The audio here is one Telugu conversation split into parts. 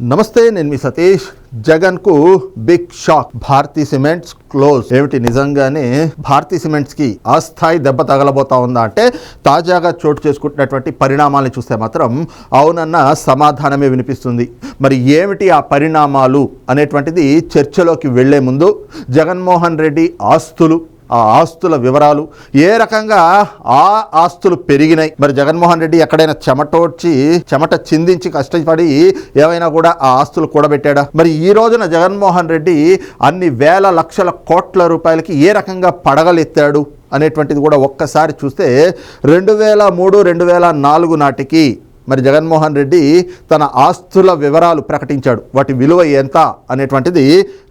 నమస్తే నేను మీ సతీష్. జగన్కు big shock Bharathi cements close ఏమిటి నిజంగానే భారతీ సిమెంట్స్కి ఆ స్థాయి దెబ్బ తగలబోతా ఉందా? అంటే తాజాగా చోటు చేసుకుంటున్నటువంటి పరిణామాలను చూస్తే మాత్రం అవునన్న సమాధానమే వినిపిస్తుంది. మరి ఏమిటి ఆ పరిణామాలు అనేటువంటిది చర్చలోకి వెళ్ళే ముందు జగన్మోహన్ రెడ్డి ఆస్తులు ఆ ఆస్తుల వివరాలు ఏ రకంగా ఆ ఆస్తులు పెరిగినాయి. మరి జగన్మోహన్ రెడ్డి ఎక్కడైనా చెమటోడ్చి చెమట చిందించి కష్టపడి ఏమైనా కూడా ఆ ఆస్తులు కూడబెట్టాడా? మరి ఈ రోజున జగన్మోహన్ రెడ్డి అన్ని వేల లక్షల కోట్ల రూపాయలకి ఏ రకంగా పడగలెత్తాడు అనేటువంటిది కూడా ఒక్కసారి చూస్తే రెండు వేల మూడు రెండు వేల నాలుగు నాటికి మరి జగన్మోహన్ రెడ్డి తన ఆస్తుల వివరాలు ప్రకటించాడు. వాటి విలువ ఎంత అనేటువంటిది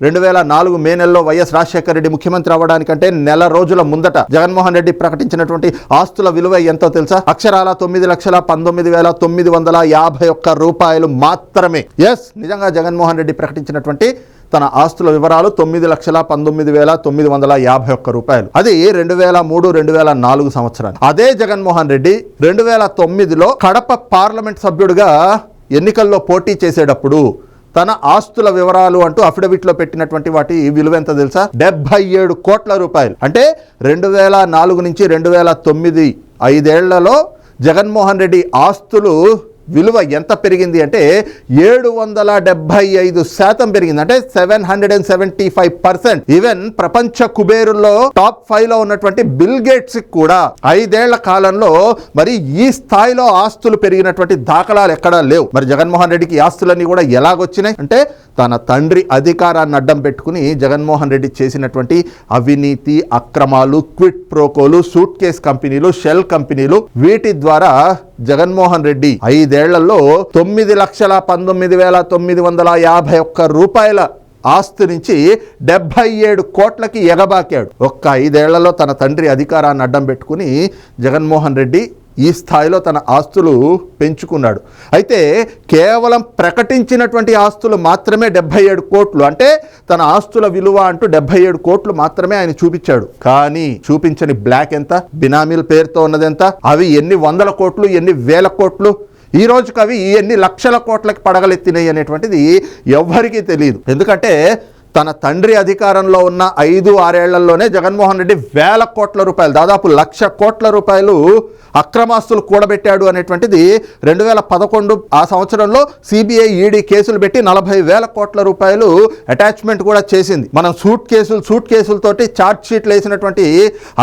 రెండు వేల నాలుగు మే నెలలో వైఎస్ రాజశేఖర రెడ్డి ముఖ్యమంత్రి అవ్వడానికంటే నెల రోజుల ముందట జగన్మోహన్ రెడ్డి ప్రకటించినటువంటి ఆస్తుల విలువ ఎంతో తెలుసా? అక్షరాల తొమ్మిది లక్షల పంతొమ్మిది వేల తొమ్మిది వందల యాభై ఒక్క రూపాయలు మాత్రమే. ఎస్ నిజంగా జగన్మోహన్ రెడ్డి ప్రకటించినటువంటి తన ఆస్తుల వివరాలు తొమ్మిది లక్షల పంతొమ్మిది వేల తొమ్మిది వందల యాభై ఒక్క రూపాయలు. అది రెండు వేల మూడు రెండు వేల నాలుగు సంవత్సరాలు. అదే జగన్మోహన్ రెడ్డి రెండు వేల తొమ్మిదిలో కడప పార్లమెంట్ సభ్యుడిగా ఎన్నికల్లో పోటీ చేసేటప్పుడు తన ఆస్తుల వివరాలు అంటూ అఫిడవిట్లో పెట్టినటువంటి వాటి విలువ ఎంత తెలుసా? డెబ్బై ఏడు కోట్ల రూపాయలు. అంటే రెండు వేల నాలుగు నుంచి రెండు వేల తొమ్మిది ఐదేళ్ళలో జగన్మోహన్ రెడ్డి ఆస్తులు విలువ ఎంత పెరిగింది అంటే ఏడు వందల డెబ్బై ఐదు శాతం పెరిగింది. అంటే seven hundred and seventy five percent even ప్రపంచ కుబేరుల్లో టాప్ ఫైవ్లో ఉన్నటువంటి బిల్ గేట్స్ కూడా ఐదేళ్ళ కాలంలో మరి ఈ స్థాయిలో ఆస్తులు పెరిగినటువంటి దాఖలాలు ఎక్కడా లేవు. మరి జగన్మోహన్ రెడ్డికి ఆస్తులన్నీ కూడా ఎలాగొచ్చినాయి? అంటే తన తండ్రి అధికారాన్ని అడ్డం పెట్టుకుని జగన్మోహన్ రెడ్డి చేసినటువంటి అవినీతి అక్రమాలు క్విట్ ప్రోకోలు సూట్ కేస్ కంపెనీలు షెల్ కంపెనీలు వీటి ద్వారా జగన్మోహన్ రెడ్డి ఐదేళ్ళలో తొమ్మిది లక్షల పంతొమ్మిది వేల తొమ్మిది వందల యాభై ఒక్క రూపాయల ఆస్తి నుంచి డెబ్బై ఏడు కోట్లకి ఎగబాకాడు. ఒక్క ఐదేళ్ళలో తన తండ్రి అధికారాన్ని అడ్డం పెట్టుకుని జగన్మోహన్ రెడ్డి ఈ స్థాయిలో తన ఆస్తులు పెంచుకున్నాడు. అయితే కేవలం ప్రకటించినటువంటి ఆస్తులు మాత్రమే డెబ్భై ఏడు కోట్లు. అంటే తన ఆస్తుల విలువ అంటూ డెబ్బై ఏడు కోట్లు మాత్రమే ఆయన చూపించాడు. కానీ చూపించని బ్లాక్ ఎంత? బినామీల పేరుతో ఉన్నదెంత? అవి ఎన్ని వందల కోట్లు ఎన్ని వేల కోట్లు? ఈ రోజుకి అవి ఎన్ని లక్షల కోట్లకి పడగలెత్తినాయి అనేటువంటిది ఎవ్వరికీ తెలియదు ఎందుకంటే తన తండ్రి అధికారంలో ఉన్న ఐదు ఆరేళ్ళలోనే జగన్మోహన్ రెడ్డి వేల కోట్ల రూపాయలు దాదాపు లక్ష కోట్ల రూపాయలు అక్రమాస్తులు కూడబెట్టాడు అనేటువంటిది రెండు వేల పదకొండు ఆ సంవత్సరంలో సిబిఐ ఈడీ కేసులు పెట్టి నలభై వేల కోట్ల రూపాయలు అటాచ్మెంట్ కూడా చేసింది. మనం సూట్ కేసులు సూట్ కేసులతోటి ఛార్జ్ షీట్లు వేసినటువంటి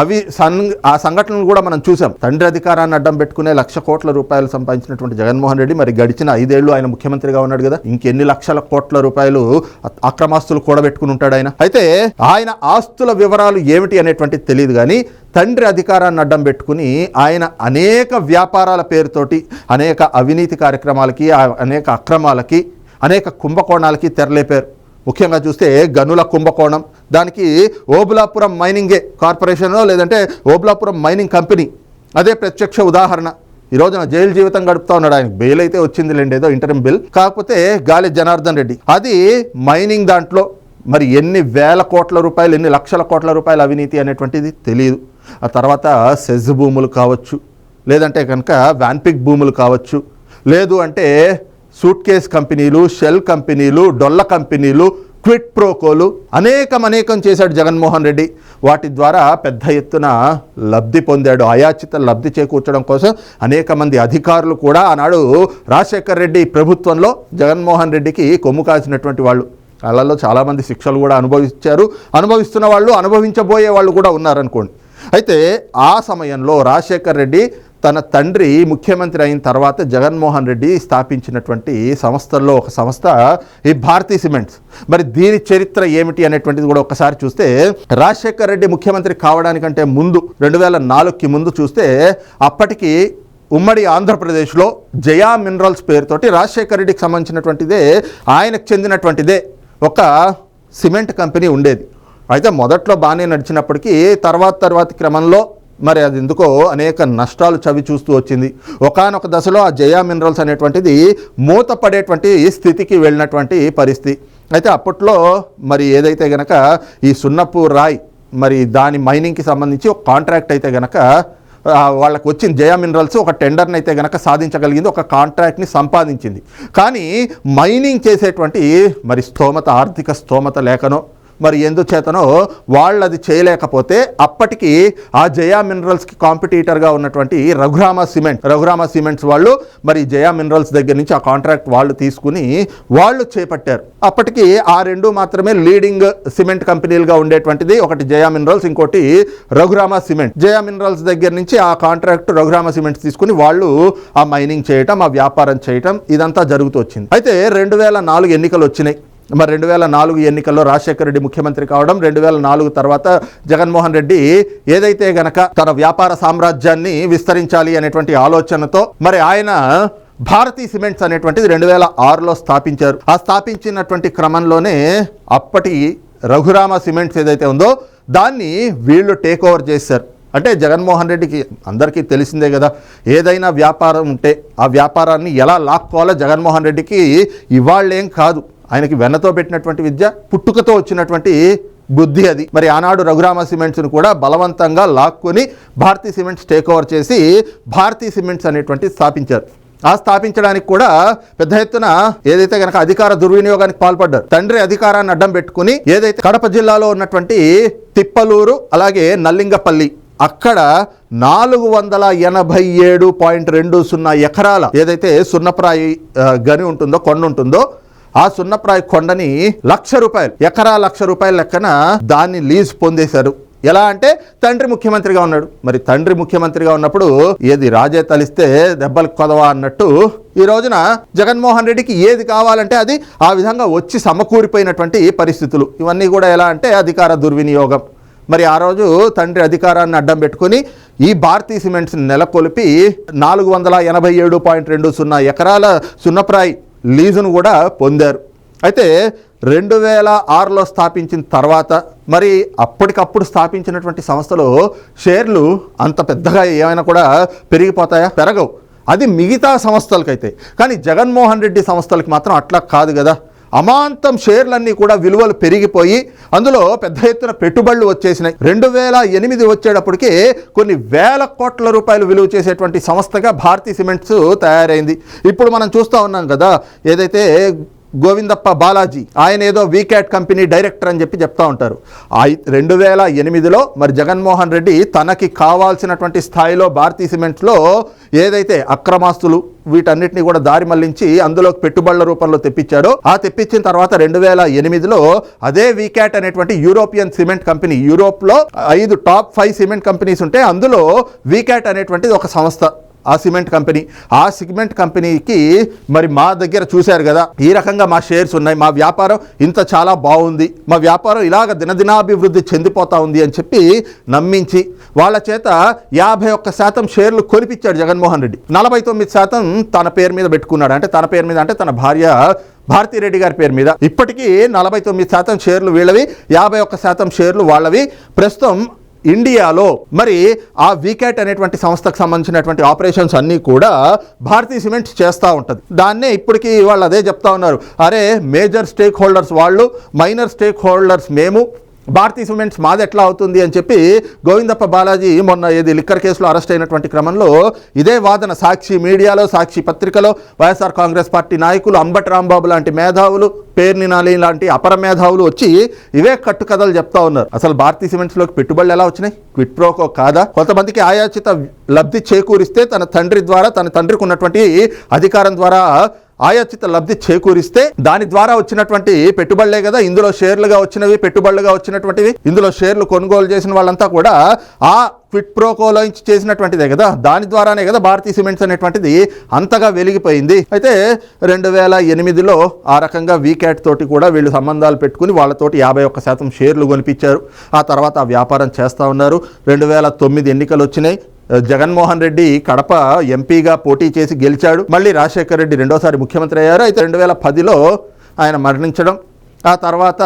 అవి సన్ ఆ సంఘటనలు కూడా మనం చూసాం. తండ్రి అధికారాన్ని అడ్డం పెట్టుకునే లక్ష కోట్ల రూపాయలు సంపాదించినటువంటి జగన్మోహన్ రెడ్డి మరి గడిచిన ఐదేళ్ళు ఆయన ముఖ్యమంత్రిగా ఉన్నాడు కదా. ఇంకెన్ని లక్షల కోట్ల రూపాయలు అక్రమాస్తులు కూడా పెట్టుకుని ఉంటాడు ఆయన. అయితే ఆయన ఆస్తుల వివరాలు ఏమిటి అనేటువంటిది తెలియదు కానీ తండ్రి అధికారాన్ని అడ్డం పెట్టుకుని ఆయన అనేక వ్యాపారాల పేరుతోటి అనేక అవినీతి కార్యక్రమాలకి అనేక అక్రమాలకి అనేక కుంభకోణాలకి తెరలేపారు. ముఖ్యంగా చూస్తే గనుల కుంభకోణం. దానికి ఓబులాపురం మైనింగే కార్పొరేషనో లేదంటే ఓబులాపురం మైనింగ్ కంపెనీ. అదే ప్రత్యక్ష ఉదాహరణ. ఈ రోజున జైలు జీవితం గడుపుతా ఉన్నాడు ఆయన బెయిల్ అయితే వచ్చింది లేండి ఏదో ఇంటర్మ్ బిల్. కాకపోతే గాలి జనార్దన్ రెడ్డి. అది మైనింగ్ దాంట్లో మరి ఎన్ని వేల కోట్ల రూపాయలు ఎన్ని లక్షల కోట్ల రూపాయల అవినీతి అనేటువంటిది తెలియదు ఆ తర్వాత సెజ్ భూములు కావచ్చు లేదంటే కనుక వ్యాన్పిక్ భూములు కావచ్చు లేదు అంటే సూట్ కేస్ కంపెనీలు షెల్ కంపెనీలు డొల్ల కంపెనీలు క్విట్ ప్రోకోలు అనేకం అనేకం చేశాడు జగన్మోహన్ రెడ్డి. వాటి ద్వారా పెద్ద ఎత్తున లబ్ధి పొందాడు. అయాచిత లబ్ధి చేకూర్చడం కోసం అనేక మంది అధికారులు కూడా ఆనాడు రాజశేఖర్ రెడ్డి ప్రభుత్వంలో జగన్మోహన్ రెడ్డికి కొమ్ము కాసినటువంటి వాళ్ళు. కళల్లో చాలామంది శిక్షలు కూడా అనుభవించారు. అనుభవిస్తున్న వాళ్ళు అనుభవించబోయే వాళ్ళు కూడా ఉన్నారనుకోండి. అయితే ఆ సమయంలో రాజశేఖర్ రెడ్డి తన తండ్రి ముఖ్యమంత్రి అయిన తర్వాత జగన్మోహన్ రెడ్డి స్థాపించినటువంటి సంస్థల్లో ఒక సంస్థ ఈ భారతీ సిమెంట్స్. మరి దీని చరిత్ర ఏమిటి అనేటువంటిది కూడా ఒకసారి చూస్తే రాజశేఖర్ రెడ్డి ముఖ్యమంత్రి కావడానికంటే ముందు రెండు వేల నాలుగుకి ముందు చూస్తే అప్పటికి ఉమ్మడి ఆంధ్రప్రదేశ్లో జయా మినరల్స్ పేరుతోటి రాజశేఖర్ రెడ్డికి సంబంధించినటువంటిదే ఆయనకు చెందినటువంటిదే ఒక సిమెంట్ కంపెనీ ఉండేది. అయితే మొదట్లో బాగానే నడిచినప్పటికీ తర్వాత తర్వాత క్రమంలో మరి అది ఎందుకో అనేక నష్టాలు చవి చూస్తూ వచ్చింది. ఒకానొక దశలో ఆ జయా మినరల్స్ అనేటువంటిది మూతపడేటువంటి స్థితికి వెళ్ళినటువంటి పరిస్థితి. అయితే అప్పట్లో మరి ఏదైతే గనక ఈ సున్నపు రాయ్ మరి దాని మైనింగ్కి సంబంధించి ఒక కాంట్రాక్ట్ అయితే గనక వాళ్ళకి వచ్చిన జయా మినరల్స్ ఒక టెండర్ని అయితే కనుక సాధించగలిగింది ఒక కాంట్రాక్ట్ని సంపాదించింది. కానీ మైనింగ్ చేసేటువంటి మరి స్తోమత ఆర్థిక స్తోమత లేకనో మరి ఎందుచేతనో వాళ్ళు అది చేయలేకపోతే అప్పటికి ఆ జయా మినరల్స్కి కాంపిటీటర్గా ఉన్నటువంటి రఘురామ సిమెంట్ రఘురామ సిమెంట్స్ వాళ్ళు మరి జయా మినరల్స్ దగ్గర నుంచి ఆ కాంట్రాక్ట్ వాళ్ళు తీసుకుని వాళ్ళు చేపట్టారు. అప్పటికి ఆ రెండు మాత్రమే లీడింగ్ సిమెంట్ కంపెనీలుగా ఉండేటువంటిది. ఒకటి జయా మినరల్స్ ఇంకోటి రఘురామ సిమెంట్. జయా మినరల్స్ దగ్గర నుంచి ఆ కాంట్రాక్ట్ రఘురామ సిమెంట్స్ తీసుకుని వాళ్ళు ఆ మైనింగ్ చేయటం ఆ వ్యాపారం చేయటం ఇదంతా జరుగుతూ వచ్చింది. అయితే రెండు వేల నాలుగు ఎన్నికలు వచ్చినాయి. మరి రెండు వేల నాలుగు ఎన్నికల్లో రాజశేఖర రెడ్డి ముఖ్యమంత్రి కావడం రెండు వేల నాలుగు తర్వాత జగన్మోహన్ రెడ్డి ఏదైతే గనక తన వ్యాపార సామ్రాజ్యాన్ని విస్తరించాలి అనేటువంటి ఆలోచనతో మరి ఆయన భారతీ సిమెంట్స్ అనేటువంటిది రెండు వేల ఆరులో స్థాపించారు. ఆ స్థాపించినటువంటి క్రమంలోనే అప్పటి రఘురామ సిమెంట్స్ ఏదైతే ఉందో దాన్ని వీళ్ళు టేక్ ఓవర్ చేశారు. అంటే జగన్మోహన్ రెడ్డికి అందరికీ తెలిసిందే కదా ఏదైనా వ్యాపారం ఉంటే ఆ వ్యాపారాన్ని ఎలా లాక్కోవాలో జగన్మోహన్ రెడ్డికి ఇవాళ్ళేం కాదు. ఆయనకి వెన్నతో పెట్టినటువంటి విద్య పుట్టుకతో వచ్చినటువంటి బుద్ధి అది. మరి ఆనాడు రఘురామ సిమెంట్స్ను కూడా బలవంతంగా లాక్కొని భారతీ సిమెంట్స్ టేక్ ఓవర్ చేసి భారతీ సిమెంట్స్ అనేటువంటి స్థాపించారు. ఆ స్థాపించడానికి కూడా పెద్ద ఎత్తున ఏదైతే గనక అధికార దుర్వినియోగానికి పాల్పడ్డారు తండ్రి అధికారాన్ని అడ్డం పెట్టుకుని ఏదైతే కడప జిల్లాలో ఉన్నటువంటి తిప్పలూరు అలాగే నల్లింగపల్లి అక్కడ నాలుగు వందల ఎనభై ఏడు పాయింట్ రెండు సున్నా ఎకరాల ఏదైతే సున్నప్రాయి గని ఉంటుందో కొండ ఉంటుందో ఆ సున్నప్రాయ కొండని లక్ష రూపాయలు ఎకరా లక్ష రూపాయల లెక్కన దాన్ని లీజ్ పొందేశారు. ఎలా అంటే తండ్రి ముఖ్యమంత్రిగా ఉన్నాడు. మరి తండ్రి ముఖ్యమంత్రిగా ఉన్నప్పుడు ఏది రాజే తలిస్తే దెబ్బలు కొదవా అన్నట్టు ఈ రోజున జగన్మోహన్ రెడ్డికి ఏది కావాలంటే అది ఆ విధంగా వచ్చి సమకూరిపోయినటువంటి పరిస్థితులు. ఇవన్నీ కూడా ఎలా అంటే అధికార దుర్వినియోగం. మరి ఆ రోజు తండ్రి అధికారాన్ని అడ్డం పెట్టుకుని ఈ భారతీ సిమెంట్స్ని నెలకొల్పి నాలుగు వందల ఎనభై ఏడు పాయింట్ రెండు సున్నా ఎకరాల సున్నప్రాయి లీజును కూడా పొందారు. అయితే రెండు వేల ఆరులో స్థాపించిన తర్వాత మరి అప్పటికప్పుడు స్థాపించినటువంటి సంస్థలో షేర్లు అంత పెద్దగా ఏమైనా కూడా పెరిగిపోతాయా? పెరగవు. అది మిగతా సంస్థలకైతే. కానీ జగన్మోహన్ రెడ్డి సంస్థలకి మాత్రం అట్లా కాదు కదా. అమాంతం షేర్లన్నీ కూడా విలువలు పెరిగిపోయి అందులో పెద్ద ఎత్తున పెట్టుబడులు వచ్చేసినాయి. రెండు వేల ఎనిమిది వచ్చేటప్పటికి కొన్ని వేల కోట్ల రూపాయలు విలువ చేసేటువంటి సంస్థగా భారతీ సిమెంట్స్ తయారైంది. ఇప్పుడు మనం చూస్తూ ఉన్నాం కదా ఏదైతే గోవిందప్ప బాలాజీ ఆయన ఏదో వీక్యాట్ కంపెనీ డైరెక్టర్ అని చెప్పి చెప్తా ఉంటారు. రెండు వేల ఎనిమిదిలో మరి జగన్మోహన్ రెడ్డి తనకి కావాల్సినటువంటి స్థాయిలో భారతీ సిమెంట్స్లో ఏదైతే అక్రమాస్తులు వీటన్నిటిని కూడా దారి మళ్ళించి అందులోకి పెట్టుబడుల రూపంలో తెప్పించాడో ఆ తెప్పించిన తర్వాత రెండు వేల ఎనిమిదిలో అదే వీక్యాట్ అనేటువంటి యూరోపియన్ సిమెంట్ కంపెనీ యూరోప్లో ఐదు టాప్ ఫైవ్ సిమెంట్ కంపెనీస్ ఉంటే అందులో వీక్యాట్ అనేటువంటిది ఒక సంస్థ ఆ సిమెంట్ కంపెనీ ఆ సిమెంట్ కంపెనీకి మరి మా దగ్గర చూశారు కదా ఈ రకంగా మా షేర్స్ ఉన్నాయి మా వ్యాపారం ఇంత చాలా బాగుంది మా వ్యాపారం ఇలాగ దినదినాభివృద్ధి చెందిపోతా ఉంది అని చెప్పి నమ్మించి వాళ్ళ చేత యాభై ఒక్క శాతం షేర్లు కొనిపించాడు జగన్మోహన్ రెడ్డి. నలభై తొమ్మిది శాతం తన పేరు మీద పెట్టుకున్నాడు. అంటే తన పేరు మీద అంటే తన భార్య భారతీరెడ్డి గారి పేరు మీద. ఇప్పటికీ నలభై తొమ్మిది శాతం షేర్లు వీళ్ళవి యాభై ఒక్క శాతం షేర్లు వాళ్ళవి. ప్రస్తుతం ఇండియాలో మరి ఆ వికెట్ అనేటువంటి సంస్థకు సంబంధించినటువంటి ఆపరేషన్స్ అన్నీ కూడా భారతీయ సిమెంట్స్ చేస్తూ ఉంటుంది. దాన్నే ఇప్పటికీ వాళ్ళు అదే చెప్తా ఉన్నారు. అరే మేజర్ స్టేక్ హోల్డర్స్ వాళ్ళు మైనర్ స్టేక్ హోల్డర్స్ మేము భారతీయ సిమెంట్స్ మాది ఎట్లా అవుతుంది అని చెప్పి గోవిందప్ప బాలాజీ మొన్న ఏది లిక్కర్ కేసులో అరెస్ట్ అయినటువంటి క్రమంలో ఇదే వాదన. సాక్షి మీడియాలో సాక్షి పత్రికలో వైఎస్ఆర్ కాంగ్రెస్ పార్టీ నాయకులు అంబటి రాంబాబు లాంటి మేధావులు పేర్ని నాలి లాంటి అపర మేధావులు వచ్చి ఇవే కట్టుకథలు చెప్తా ఉన్నారు. అసలు భారతీయ సిమెంట్స్లోకి పెట్టుబడులు ఎలా వచ్చినాయి? క్విట్ ప్రోకో కాదా? కొంతమందికి ఆయాచిత లబ్ధి చేకూరిస్తే తన తండ్రి ద్వారా తన తండ్రికి ఉన్నటువంటి అధికారం ద్వారా ఆయాచిత లబ్ధి చేకూరిస్తే దాని ద్వారా వచ్చినటువంటి పెట్టుబడులే కదా. ఇందులో షేర్లుగా వచ్చినవి పెట్టుబడులుగా వచ్చినటువంటివి. ఇందులో షేర్లు కొనుగోలు చేసిన వాళ్ళంతా కూడా ఆ క్విట్ ప్రోకోలో చేసినటువంటిదే కదా. దాని ద్వారానే కదా భారతీయ సిమెంట్స్ అనేటువంటిది అంతగా వెలిగిపోయింది. అయితే రెండు వేల ఎనిమిదిలో ఆ రకంగా వీక్యాట్ తోటి కూడా వీళ్ళు సంబంధాలు పెట్టుకుని వాళ్ళతోటి యాభై ఒక్క శాతం షేర్లు కొనిపించారు. ఆ తర్వాత ఆ వ్యాపారం చేస్తూ ఉన్నారు. రెండు వేల తొమ్మిది ఎన్నికలు వచ్చినాయి. జగన్మోహన్ రెడ్డి కడప ఎంపీగా పోటీ చేసి గెలిచాడు. మళ్ళీ రాజశేఖర్ రెడ్డి రెండోసారి ముఖ్యమంత్రి అయ్యారు. అయితే రెండు వేల పదిలో ఆయన మరణించడం. ఆ తర్వాత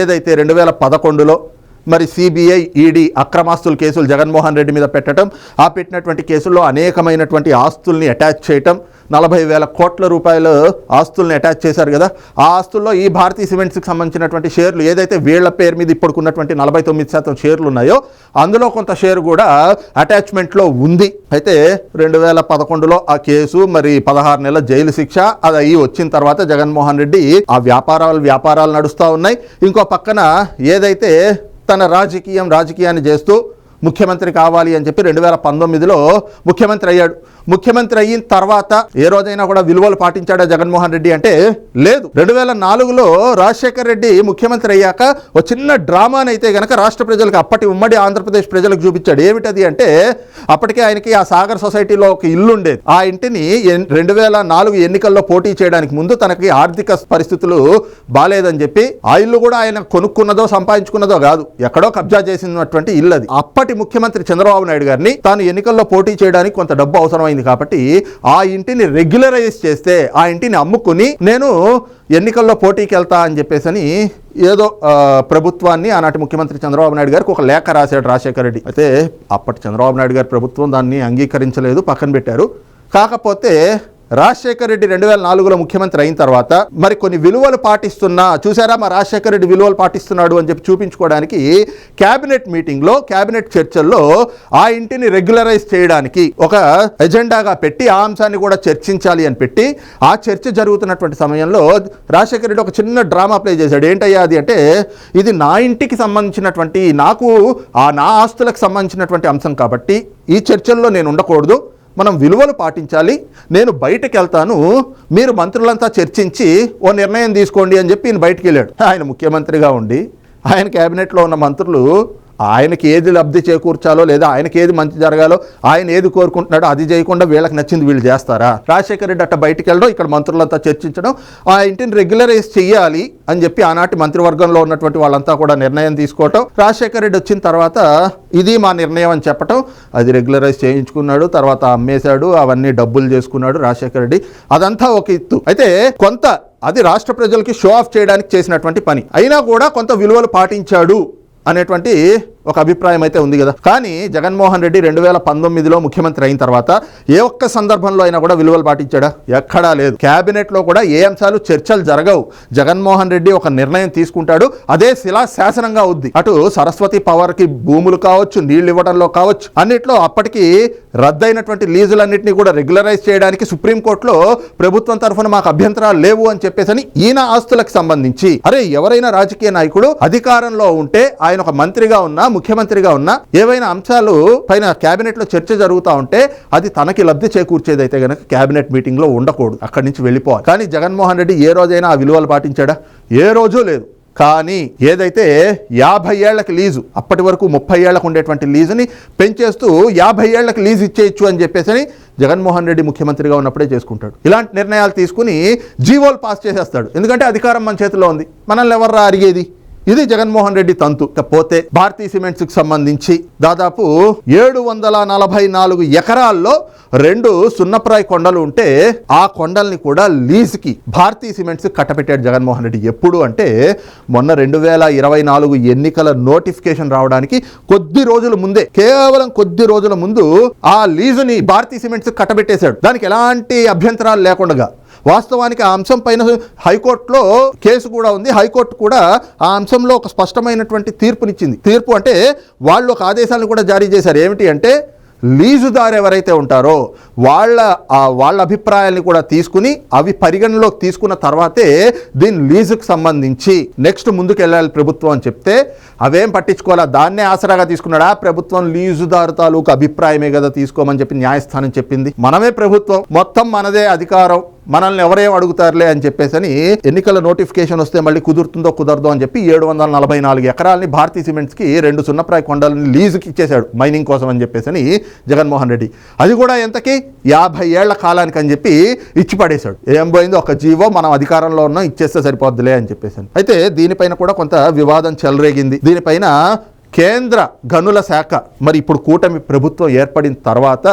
ఏదైతే రెండు వేల పదకొండులో మరి సిబిఐ ఈడీ అక్రమాస్తుల కేసులు జగన్మోహన్ రెడ్డి మీద పెట్టడం ఆ పెట్టినటువంటి కేసుల్లో అనేకమైనటువంటి ఆస్తుల్ని అటాచ్ చేయటం నలభై వేల కోట్ల రూపాయలు ఆస్తుల్ని అటాచ్ చేశారు కదా. ఆ ఆస్తుల్లో ఈ భారతీయ సిమెంట్స్కి సంబంధించినటువంటి షేర్లు ఏదైతే వీళ్ళ పేరు మీద ఇప్పుడుకున్నటువంటి నలభై తొమ్మిది శాతం షేర్లు ఉన్నాయో అందులో కొంత షేర్ కూడా అటాచ్మెంట్లో ఉంది. అయితే రెండు వేల పదకొండులో ఆ కేసు మరి పదహారు నెలల జైలు శిక్ష అది అయ్యి వచ్చిన తర్వాత జగన్మోహన్ రెడ్డి ఆ వ్యాపారాలు వ్యాపారాలు నడుస్తూ ఉన్నాయి. ఇంకో పక్కన ఏదైతే తన రాజకీయం రాజకీయాన్ని చేస్తూ ముఖ్యమంత్రి కావాలి అని చెప్పి రెండు వేల పంతొమ్మిదిలో ముఖ్యమంత్రి అయ్యాడు. ముఖ్యమంత్రి అయిన తర్వాత ఏ రోజైనా కూడా విలువలు పాటించాడా జగన్మోహన్ రెడ్డి అంటే లేదు. రెండు వేల నాలుగులో రాజశేఖర్ రెడ్డి ముఖ్యమంత్రి అయ్యాక ఒక చిన్న డ్రామానైతే అయితే గనక రాష్ట్ర ప్రజలకు అప్పటి ఉమ్మడి ఆంధ్రప్రదేశ్ ప్రజలకు చూపించాడు. ఏమిటది అంటే అప్పటికే ఆయనకి ఆ సాగర్ సొసైటీలో ఒక ఇల్లు ఉండేది. ఆ ఇంటిని రెండు వేల నాలుగు ఎన్నికల్లో పోటీ చేయడానికి ముందు తనకి ఆర్థిక పరిస్థితులు బాలేదని చెప్పి ఆ ఇల్లు కూడా ఆయన కొనుక్కున్నదో సంపాదించుకున్నదో కాదు. ఎక్కడో కబ్జా చేసినటువంటి ఇల్లు అది అప్పటి ముఖ్యమంత్రి చంద్రబాబు నాయుడు గారిని తాను ఎన్నికల్లో పోటీ చేయడానికి కొంత డబ్బు అవసరమైంది. కాబట్టి ఆ ఇంటిని రెగ్యులరైజ్ చేస్తే ఆ ఇంటిని అమ్ముకుని నేను ఎన్నికల్లో పోటీకి వెళ్తా అని చెప్పేసి అని ఏదో ఆ, ప్రభుత్వాన్ని ఆనాటి ముఖ్యమంత్రి చంద్రబాబు నాయుడు గారికి ఒక లేఖ రాశాడు రాజశేఖర రెడ్డి. అయితే అప్పటి చంద్రబాబు నాయుడు గారి ప్రభుత్వం దాన్ని అంగీకరించలేదు పక్కన పెట్టారు. కాకపోతే రాజశేఖర రెడ్డి రెండు వేల నాలుగులో ముఖ్యమంత్రి అయిన తర్వాత మరి కొన్ని విలువలు పాటిస్తున్నా చూసారా మా రాజశేఖర రెడ్డి విలువలు పాటిస్తున్నాడు అని చెప్పి చూపించుకోవడానికి క్యాబినెట్ మీటింగ్లో క్యాబినెట్ చర్చల్లో ఆ ఇంటిని రెగ్యులరైజ్ చేయడానికి ఒక ఎజెండాగా పెట్టి ఆ అంశాన్ని కూడా చర్చించాలి అని పెట్టి ఆ చర్చ జరుగుతున్నటువంటి సమయంలో రాజశేఖర రెడ్డి ఒక చిన్న డ్రామా ప్లే చేశాడు. ఏంటయ్యా అది అంటే ఇది నా ఇంటికి సంబంధించినటువంటి నాకు ఆ నా ఆస్తులకు సంబంధించినటువంటి అంశం కాబట్టి ఈ చర్చల్లో నేను ఉండకూడదు. మనం విలువలు పాటించాలి. నేను బయటకు వెళ్తాను మీరు మంత్రులంతా చర్చించి ఓ నిర్ణయం తీసుకోండి అని చెప్పి ఈయన బయటకు వెళ్ళాడు ఆయన ముఖ్యమంత్రిగా ఉండి ఆయన క్యాబినెట్లో ఉన్న మంత్రులు ఆయనకి ఏది లబ్ధి చేకూర్చాలో లేదా ఆయనకి ఏది మంచి జరగాలో ఆయన ఏది కోరుకుంటున్నాడో అది చేయకుండా వీళ్ళకి నచ్చింది వీళ్ళు చేస్తారా? రాజశేఖర రెడ్డి అట్ట బయటికి వెళ్ళడం ఇక్కడ మంత్రులంతా చర్చించడం ఆ ఇంటిని రెగ్యులరైజ్ చేయాలి అని చెప్పి ఆనాటి మంత్రివర్గంలో ఉన్నటువంటి వాళ్ళంతా కూడా నిర్ణయం తీసుకోవటం రాజశేఖర రెడ్డి వచ్చిన తర్వాత ఇది మా నిర్ణయం అని చెప్పటం అది రెగ్యులరైజ్ చేయించుకున్నాడు తర్వాత అమ్మేశాడు అవన్నీ డబ్బులు చేసుకున్నాడు రాజశేఖర రెడ్డి. అదంతా ఒక ఎత్తు అయితే కొంత అది రాష్ట్ర ప్రజలకి షో ఆఫ్ చేయడానికి చేసినటువంటి పని. అయినా కూడా కొంత విలువలు పాటించాడు. అనేటువంటి ఒక అభిప్రాయం అయితే ఉంది కదా. కానీ జగన్మోహన్ రెడ్డి రెండు వేల పంతొమ్మిదిలో ముఖ్యమంత్రి అయిన తర్వాత ఏ ఒక్క సందర్భంలో అయినా కూడా విలువలు పాటించాడా? ఎక్కడా లేదు. క్యాబినెట్లో కూడా ఏ అంశాలు చర్చలు జరగవు. జగన్మోహన్ రెడ్డి ఒక నిర్ణయం తీసుకుంటాడు. అదే శిలా శాసనంగా ఉంది అటు సరస్వతి పవర్కి భూములు కావచ్చు నీళ్ళు ఇవ్వడంలో కావచ్చు అన్నిట్లో అప్పటికి రద్దయినటువంటి లీజులన్నింటినీ కూడా రెగ్యులరైజ్ చేయడానికి సుప్రీంకోర్టులో ప్రభుత్వం తరఫున మాకు అభ్యంతరాలు లేవు అని చెప్పేసి ఈయన ఆస్తులకు సంబంధించి. అరే ఎవరైనా రాజకీయ నాయకుడు అధికారంలో ఉంటే ఆయన ఒక మంత్రిగా ఉన్నా ముఖ్యమంత్రిగా ఉన్నా ఏవైనా అంశాలు పైన కేబినెట్లో చర్చ జరుగుతూ ఉంటే అది తనకి లబ్ధి చేకూర్చేదైతే గనక కేబినెట్ మీటింగ్లో ఉండకూడదు. అక్కడి నుంచి వెళ్ళిపోవాలి. కానీ జగన్మోహన్ రెడ్డి ఏ రోజైనా ఆ విలువలు పాటించాడా? ఏ రోజూ లేదు. కానీ ఏదైతే యాభై ఏళ్ళకు లీజు అప్పటి వరకు ముప్పై ఏళ్ళకు ఉండేటువంటి లీజుని పెంచేస్తూ యాభై ఏళ్ళకు లీజు ఇచ్చేయచ్చు అని చెప్పేసి జగన్మోహన్ రెడ్డి ముఖ్యమంత్రిగా ఉన్నప్పుడే చేసుకుంటాడు. ఇలాంటి నిర్ణయాలు తీసుకుని జీవోలు పాస్ చేసేస్తాడు. ఎందుకంటే అధికారం మన చేతిలో ఉంది. మనల్ని ఎవర్రా అడిగేది ఇది జగన్మోహన్ రెడ్డి తంతు. పోతే భారతీయ సిమెంట్స్కి సంబంధించి దాదాపు ఏడు వందల నలభై నాలుగు ఎకరాల్లో రెండు సున్నప్రాయ కొండలు ఉంటే ఆ కొండల్ని కూడా లీజుకి భారతీయ సిమెంట్స్ కట్టపెట్టాడు జగన్మోహన్ రెడ్డి. ఎప్పుడు అంటే మొన్న రెండు వేల ఇరవై నాలుగు ఎన్నికల నోటిఫికేషన్ రావడానికి కొద్ది రోజుల ముందే కేవలం కొద్ది రోజుల ముందు ఆ లీజుని భారతీయ సిమెంట్స్ కట్టబెట్టేశాడు. దానికి ఎలాంటి అభ్యంతరాలు లేకుండా వాస్తవానికి ఆ అంశం పైన హైకోర్టులో కేసు కూడా ఉంది. హైకోర్టు కూడా ఆ అంశంలో ఒక స్పష్టమైనటువంటి తీర్పునిచ్చింది. తీర్పు అంటే వాళ్ళు ఒక ఆదేశాలను కూడా జారీ చేశారు. ఏమిటి అంటే లీజుదారు ఎవరైతే ఉంటారో వాళ్ళ వాళ్ళ అభిప్రాయాల్ని కూడా తీసుకుని అవి పరిగణలోకి తీసుకున్న తర్వాతే దీని లీజుకు సంబంధించి నెక్స్ట్ ముందుకు వెళ్ళాలి ప్రభుత్వం అని చెప్తే అవేం పట్టించుకోవాలా? దాన్నే ఆసరాగా తీసుకున్నాడా? ప్రభుత్వం లీజుదారు తాలూకు అభిప్రాయమే కదా తీసుకోమని చెప్పి న్యాయస్థానం చెప్పింది. మనమే ప్రభుత్వం. మొత్తం మనదే అధికారం. మనల్ని ఎవరేం అడుగుతారులే అని చెప్పేసి అని ఎన్నికల నోటిఫికేషన్ వస్తే మళ్ళీ కుదురుతుందో కుదరదో అని చెప్పి ఏడు వందల నలభై నాలుగు ఎకరాలని భారతీయ సిమెంట్స్కి రెండు సున్నప్రాయ కొండలని లీజుకి ఇచ్చేశాడు మైనింగ్ కోసం అని చెప్పేసి అని జగన్మోహన్ రెడ్డి. అది కూడా ఎంతకి? యాభై ఏళ్ళ కాలానికి అని చెప్పి ఇచ్చి పడేశాడు. ఏం పోయింది ఒక జీవో మనం అధికారంలో ఉన్నాం ఇచ్చేస్తే సరిపోద్దులే అని చెప్పేసి అయితే దీనిపైన కూడా కొంత వివాదం చెలరేగింది. దీనిపైన కేంద్ర గనుల శాఖ. మరి ఇప్పుడు కూటమి ప్రభుత్వం ఏర్పడిన తర్వాత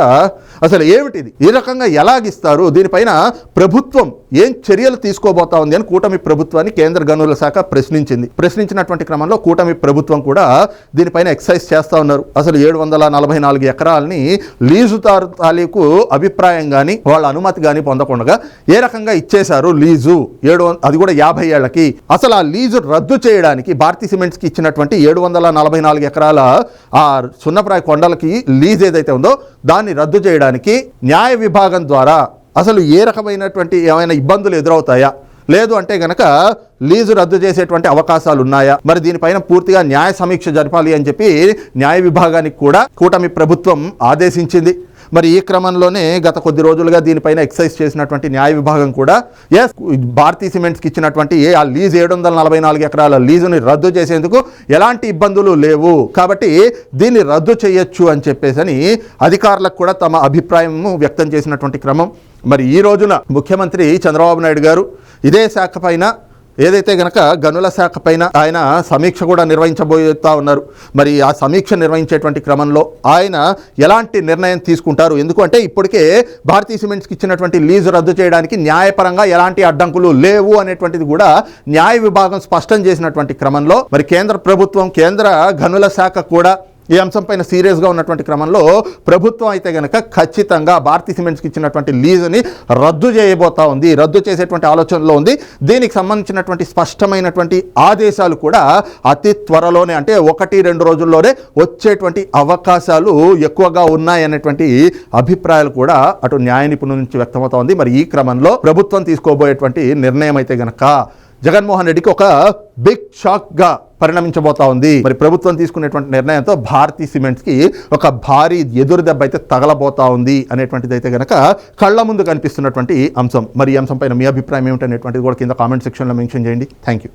అసలు ఏమిటిది? ఈ రకంగా ఎలాగిస్తారు? దీనిపైన ప్రభుత్వం ఏం చర్యలు తీసుకోబోతా ఉంది అని కూటమి ప్రభుత్వాన్ని కేంద్ర గనుల శాఖ ప్రశ్నించింది. ప్రశ్నించినటువంటి క్రమంలో కూటమి ప్రభుత్వం కూడా దీనిపైన ఎక్సైజ్ చేస్తూ ఉన్నారు. అసలు ఏడు వందల నలభై నాలుగు ఎకరాలని లీజు తారు తాలూకు అభిప్రాయం కానీ వాళ్ళ అనుమతి కానీ పొందకుండా ఏ రకంగా ఇచ్చేశారు లీజు? ఏడు అది కూడా యాభై ఏళ్ళకి అసలు ఆ లీజు రద్దు చేయడానికి భారతీ సిమెంట్స్కి ఇచ్చినటువంటి ఏడు వందల నలభై నాలుగు నాలుగు ఎకరాల ఆ సున్నప్రాయ కొండలకి లీజ్ ఏదైతే ఉందో దాన్ని రద్దు చేయడానికి న్యాయ విభాగం ద్వారా అసలు ఏ రకమైనటువంటి ఏమైనా ఇబ్బందులు ఎదురవుతాయా? లేదు అంటే గనక లీజు రద్దు చేసేటువంటి అవకాశాలు ఉన్నాయా? మరి దీనిపైన పూర్తిగా న్యాయ సమీక్ష జరపాలి అని చెప్పి న్యాయ విభాగానికి కూడా కూటమి ప్రభుత్వం ఆదేశించింది. మరి ఈ క్రమంలోనే గత కొద్ది రోజులుగా దీనిపైన ఎక్సైజ్ చేసినటువంటి న్యాయ విభాగం కూడా ఎస్ భారతీ సిమెంట్స్కి ఇచ్చినటువంటి ఏ ఆ లీజ్ ఏడు వందల నలభై నాలుగు ఎకరాల లీజుని రద్దు చేసేందుకు ఎలాంటి ఇబ్బందులు లేవు. కాబట్టి దీన్ని రద్దు చేయొచ్చు అని చెప్పేసి అని అధికారులకు కూడా తమ అభిప్రాయం వ్యక్తం చేసినటువంటి క్రమం. మరి ఈ రోజున ముఖ్యమంత్రి చంద్రబాబు నాయుడు గారు ఇదే శాఖ పైన ఏదైతే గనక గనుల శాఖ పైన ఆయన సమీక్ష కూడా నిర్వహించబోతా ఉన్నారు. మరి ఆ సమీక్ష నిర్వహించేటువంటి క్రమంలో ఆయన ఎలాంటి నిర్ణయం తీసుకుంటారు? ఎందుకంటే ఇప్పటికే భారతీయ సిమెంట్స్కి ఇచ్చినటువంటి లీజు రద్దు చేయడానికి న్యాయపరంగా ఎలాంటి అడ్డంకులు లేవు అనేటువంటిది కూడా న్యాయ విభాగం స్పష్టం చేసినటువంటి క్రమంలో మరి కేంద్ర ప్రభుత్వం కేంద్ర గనుల శాఖ కూడా ఈ అంశంపైన సీరియస్గా ఉన్నటువంటి క్రమంలో ప్రభుత్వం అయితే కనుక ఖచ్చితంగా భారతీ సిమెంట్స్కి ఇచ్చినటువంటి లీజుని రద్దు చేయబోతా ఉంది రద్దు చేసేటువంటి ఆలోచనలో ఉంది. దీనికి సంబంధించినటువంటి స్పష్టమైనటువంటి ఆదేశాలు కూడా అతి త్వరలోనే అంటే ఒకటి రెండు రోజుల్లోనే వచ్చేటువంటి అవకాశాలు ఎక్కువగా ఉన్నాయనేటువంటి అభిప్రాయాలు కూడా అటు న్యాయ నిపుణుల నుంచి వ్యక్తమవుతా ఉంది. మరి ఈ క్రమంలో ప్రభుత్వం తీసుకోబోయేటువంటి నిర్ణయం అయితే గనక జగన్మోహన్ రెడ్డికి ఒక బిగ్ షాక్గా పరిణమించబోతా ఉంది. మరి ప్రభుత్వం తీసుకునేటువంటి నిర్ణయంతో భారతీ సిమెంట్స్కి ఒక భారీ ఎదురు దెబ్బ అయితే తగలబోతా ఉంది అనేటువంటిది అయితే గనక కళ్ళ ముందు కనిపిస్తున్నటువంటి అంశం. మరి ఈ అంశం పైన మీ అభిప్రాయం ఏమిటనేటువంటిది కూడా కింద కామెంట్ సెక్షన్లో మెన్షన్ చేయండి. Thank you